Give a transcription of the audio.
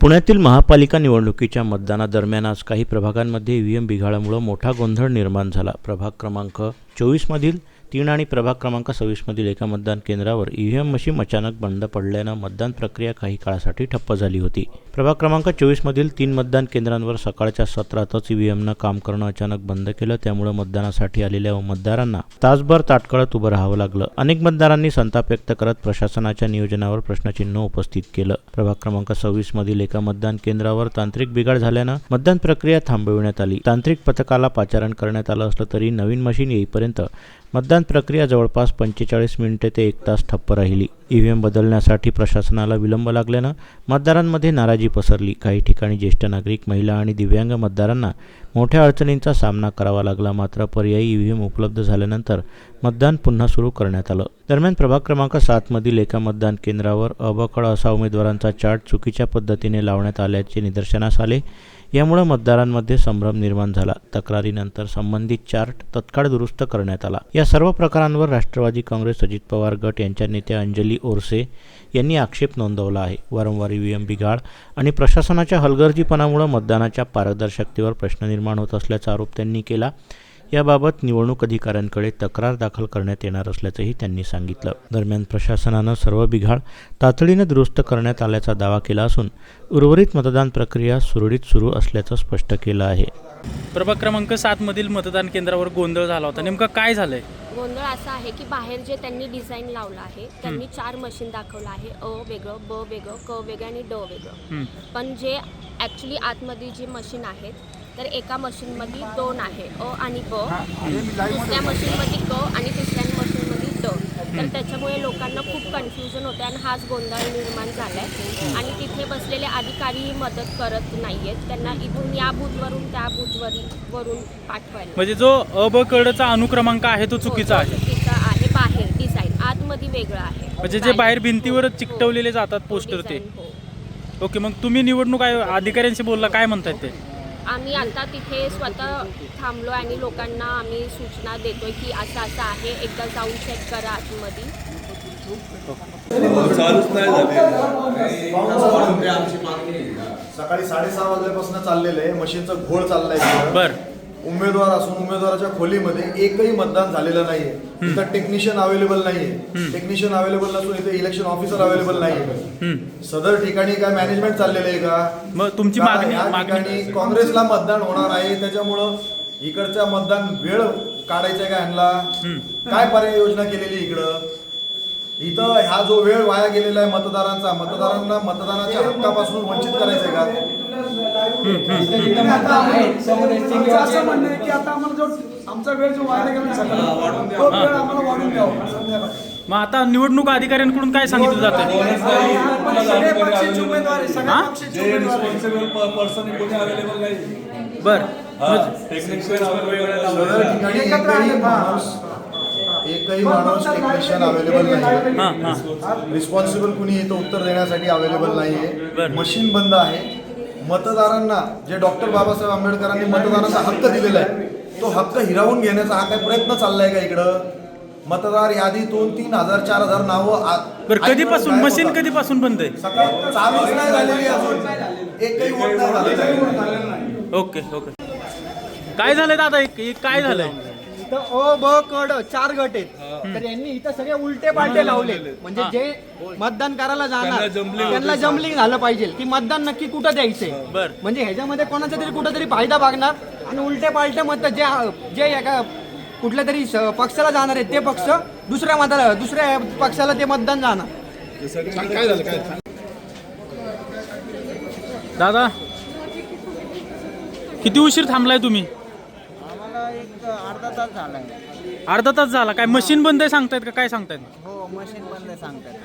पुण्यातील महापालिका निवडणुकीच्या मतदानादरम्यान आज काही प्रभागांमध्ये ईव्हीएम बिघाडामुळं मोठा गोंधळ निर्माण झाला. प्रभाग क्रमांक चोवीसमधील तीन आणि प्रभाग क्रमांक सव्वीसमधील एका मतदान केंद्रावर ईव्हीएम मशीन अचानक बंद पडल्यानं मतदान प्रक्रिया काही काळासाठी ठप्प झाली होती. प्रभाग क्रमांक चोवीसमधील तीन मतदान केंद्रांवर सकाळच्या सत्रातच ईव्हीएमनं काम करणं अचानक बंद केलं त्यामुळे मतदानासाठी आलेल्या मतदारांना तासभर ताटकळत उभं राहावं लागलं. अनेक मतदारांनी संताप व्यक्त करत प्रशासनाच्या नियोजनावर प्रश्नचिन्ह उपस्थित केलं. प्रभाग क्रमांक सव्वीस मधील एका मतदान केंद्रावर तांत्रिक बिघाड झाल्यानं मतदान प्रक्रिया थांबविण्यात आली. तांत्रिक पथकाला पाचारण करण्यात आलं असलं तरी नवीन मशीन येईपर्यंत मतदान प्रक्रिया जवळपास पंचेचाळीस मिनिटे ते एक तास ठप्प राहिली. ई व्ही एम बदलण्यासाठी प्रशासनाला विलंब लागल्यानं मतदारांमध्ये नाराजी पसरली. काही ठिकाणी ज्येष्ठ नागरिक महिला आणि दिव्यांग मतदारांना मोठ्या अडचणींचा सामना करावा लागला. मात्र पर्यायी ई व्ही एम उपलब्ध झाल्यानंतर मतदान पुन्हा सुरू करण्यात आलं. दरम्यान प्रभाग क्रमांक सातमधील एका मतदान केंद्रावर अबकड असा उमेदवारांचा चार्ट चुकीच्या पद्धतीने लावण्यात आल्याचे निदर्शनास आले. यामुळे मतदारांमध्ये संभ्रम निर्माण झाला. तक्रारीनंतर संबंधित चार्ट तत्काळ दुरुस्त करण्यात आला. या सर्व प्रकारांवर राष्ट्रवादी काँग्रेस अजित पवार गट यांच्या नेत्या अंजली ओरसे यांनी आक्षेप नोंदवला आहे. वारंवार ईव्हीएम बिघाड आणि प्रशासनाच्या हलगर्जीपणामुळे मतदानाच्या पारदर्शकतेवर प्रश्न निर्माण होत असल्याचा आरोप त्यांनी केला. याबाबत निवडणूक अधिकाऱ्यांकडे तक्रार दाखल करण्यात येणार असल्याचंही त्यांनी सांगितलं. दरम्यान प्रशासनानं सर्व बिघाड तातडीनं दुरुस्त करण्यात आल्याचा दावा केला असून उर्वरित मतदान प्रक्रिया सुरळीत सुरू असल्याचं स्पष्ट केलं आहे. प्रभाग क्रमांक सात मधील मतदान केंद्रावर गोंधळ झाला होता. नेमकं काय झालंय? गोंधळ असा आहे की बाहेर जे त्यांनी डिझाईन लावलं आहे त्यांनी चार मशीन दाखवलं आहे. अ वेगळं ब वेगळं क वेगळं आणि ड वेगळं. पण जे ॲक्च्युली आतमध्ये जी मशीन आहेत तर एका मशीनमध्ये दोन आहे अ आणि ब. दुसऱ्या मशीनमध्ये क आणि तिसऱ्या मशीनमध्ये ड तर त्याच्यामुळे लोकांना खूप कन्फ्युजन होते आणि हाच गोंधळ निर्माण झाला आहे आणि तिथे बसलेले अधिकारीही मदत करत नाही आहेत त्यांना इथून या बूथवरून त्या बूथवरी वरून पाठवायला. म्हणजे जो अ ब कडचा अनुक्रमांक आहे तो चुकीचा हो, आहे. चुकीचा आहे बाहेर डिझाईन आतमध्ये वेगळं आहे. म्हणजे जे बाहेर भिंतीवर चिकटवलेले जातात पोस्टर ते. हो. ओके मग तुम्ही निवडणूक अधिकाऱ्यांशी बोलला काय म्हणतायत ते? आम्ही आता तिथे स्वतः थांबलो आणि लोकांना आम्ही सूचना देतोय की असं असं आहे एकदा जाऊन चेक करा आतमध्ये. चालूच नाही झाली. सकाळी साडेसहा वाजल्यापासून चाललेलं आहे. मशीनचं घोळ चाललाय. बर. उमेदवार असून उमेदवाराच्या खोलीमध्ये एकही मतदान झालेलं नाहीये. इथं टेक्निशियन अवेलेबल नाहीये. टेक्निशियन अवेलेबल नसून इथे इलेक्शन ऑफिसर अवेलेबल नाहीये. सदर ठिकाणी काय मॅनेजमेंट चाललेलं आहे का? मग तुमची ठिकाणी काँग्रेसला मतदान होणार आहे. त्याच्यामुळं इकडच्या मतदान वेळ काढायचा का ह्यांना काय पर्याय योजना केलेली इकडं? इथं ह्या जो वेळ वाया गेलेला आहे मतदारांचा मतदारांना मतदानाच्या हक्कापासून वंचित करायचंय का? आमचं असं म्हणणं आहे की आता आम्हाला जो आमचा वेळ जो वाया गेला तो वेळ आम्हाला वाढून द्यावा. संध्याकाळी मग आता निवडणूक अधिकाऱ्यांकडून काय सांगितलं जातं आहे, हा? आहे. बर टेक्निशियन वेगवेगळे सदर ठिकाणी एकत्र एकही आहे, माणूस टेक्निशियन अवेलेबल नाही हां हां. रिस्पॉन्सिबल कुणी इथं उत्तर देण्यासाठी अवेलेबल नाहीये. मशीन बंद आहे. मतदारांना जे डॉक्टर बाबासाहेब आंबेडकरांनी मतदारांचा हक्क दिलेला आहे तो हक्क हिरावून घेण्याचा हा काय प्रयत्न चाललाय का इकडं? मतदार यादीतून तीन हजार चार हजार नावं आ- बर कधीपासून? मशीन. कधीपासून बंद आहे? सकाळ चालूच नाही झालेली अजून. एकही वोट नाही झालेलं. Okay okay. काय झालंय दादा? एक एक काय झालंय? इथं अ ब कड चार गट आहेत. तर यांनी इथं सगळे उलटे पालटे लावले म्हणजे जे मतदान करायला जाणार त्यांना जमलिंग झालं पाहिजे. की मतदान नक्की कुठं द्यायचंय? बर. म्हणजे ह्याच्यामध्ये कोणाचा तरी कुठंतरी फायदा बघणार आणि उलटे पालटे मत जे जे एका कुठल्या तरी पक्षाला जाणार आहेत ते पक्ष दुसऱ्या मताला दुसऱ्या पक्षाला ते मतदान जाणार. दादा किती उशीर थांबलाय तुम्ही? अर्धा तास झालाय अर्धा तास झाला. काय मशीन बंद आहे सांगतायत का? काय सांगतायत? हो मशीन बंद आहे सांगतात